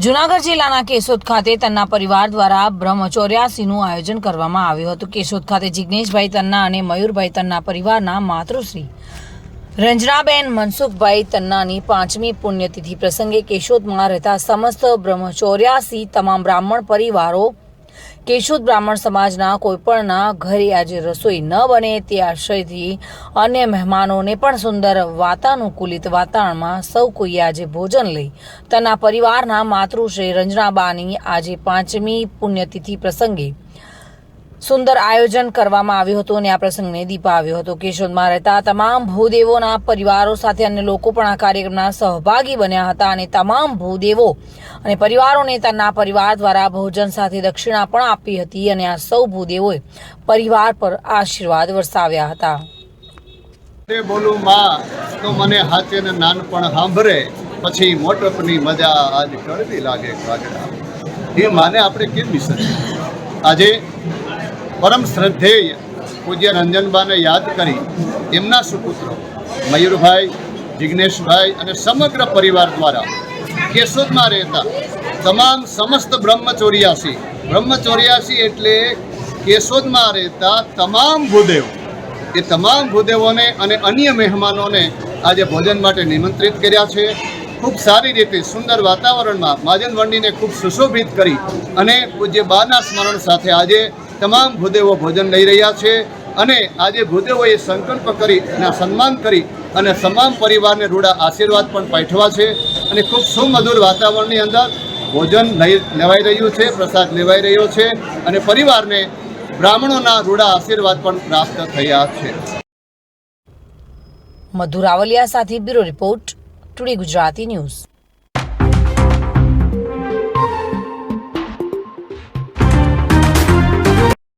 જુનાગઢ જિલ્લાના કેશોદ ખાતે તન્ના પરિવાર દ્વારા બ્રહ્મચોર્યાસીનું આયોજન કરવામાં આવ્યું હતું. કેશોદ ખાતે જિગ્નેશભાઈ તન્ના અને મયુરભાઈ તન્ના પરિવારના માતૃશ્રી રંજનાબેન મનસુખભાઈ તન્નાની પાંચમી પુણ્યતિથિ પ્રસંગે કેશોદમાં રહેતા સમસ્ત બ્રહ્મચોર્યાસી તમામ બ્રાહ્મણ પરિવારો કેશોદ બ્રાહ્મણ સમાજના કોઈપણના ઘરે આજે રસોઈ ન બને તે આશયથી અન્ય મહેમાનોને પણ સુંદર વાતાનુકૂલિત વાતાવરણમાં સૌ કોઈએ આજે ભોજન લઈ તેના પરિવારના માતૃશ્રી રંજનાબાની આજે પાંચમી પુણ્યતિથિ પ્રસંગે સુંદર આયોજન કરવામાં આવ્યું હતું અને આ પ્રસંગને દીપાવ્યો હતો. કેશોદમાં રહેતા તમામ ભૂદેવોના પરિવારો સાથે અન્ય લોકો પણ આ કાર્યક્રમના સહભાગી બન્યા હતા અને તમામ ભૂદેવો અને પરિવારોને તેમના પરિવાર દ્વારા ભોજન સાથે દક્ષિણા પણ આપી હતી અને આ સૌ ભૂદેવોએ પરિવાર પર આશીર્વાદ વરસાવ્યા હતા. બોલું, માં, તો મને હાથે નાનપણ સાંભળે, પછી મોટપની મજા આજ કડવી લાગે એ માને આપણે કેમ વિસરીએ આજે પરમ શ્રદ્ધેય પૂજ્ય રંજનબાને યાદ કરી એમના સુપુત્રો મયુરભાઈ, જિગ્નેશભાઈ અને સમગ્ર પરિવાર દ્વારા કેશોદમાં રહેતા તમામ સમસ્ત બ્રહ્મચોર્યાસી બ્રહ્મચોર્યાસી એટલે કેશોદમાં રહેતા તમામ ભૂદેવ, એ તમામ ભૂદેવોને અને અન્ય મહેમાનોને આજે ભોજન માટે નિમંત્રિત કર્યા છે. ખૂબ સારી રીતે સુંદર વાતાવરણમાં માજન વંડીને ખૂબ સુશોભિત કરી અને પૂજ્ય બાના સ્મરણ સાથે આજે તમામ ભૂદેવો ભોજન લઈ રહ્યા છે અને આજે ભૂદેવોએ સંકલ્પ કરી અને સન્માન કરી અને તમામ પરિવારને રૂડા આશીર્વાદ પણ પાઠવા છે અને ખૂબ સુમધુર વાતાવરણની અંદર ભોજન લઈ લેવાઈ રહ્યું છે, પ્રસાદ લેવાઈ રહ્યો છે અને પરિવારને બ્રાહ્મણોના રૂડા આશીર્વાદ પણ પ્રાપ્ત થયા છે. મધુરાવલિયા સાથે bureau report, today Gujarati news.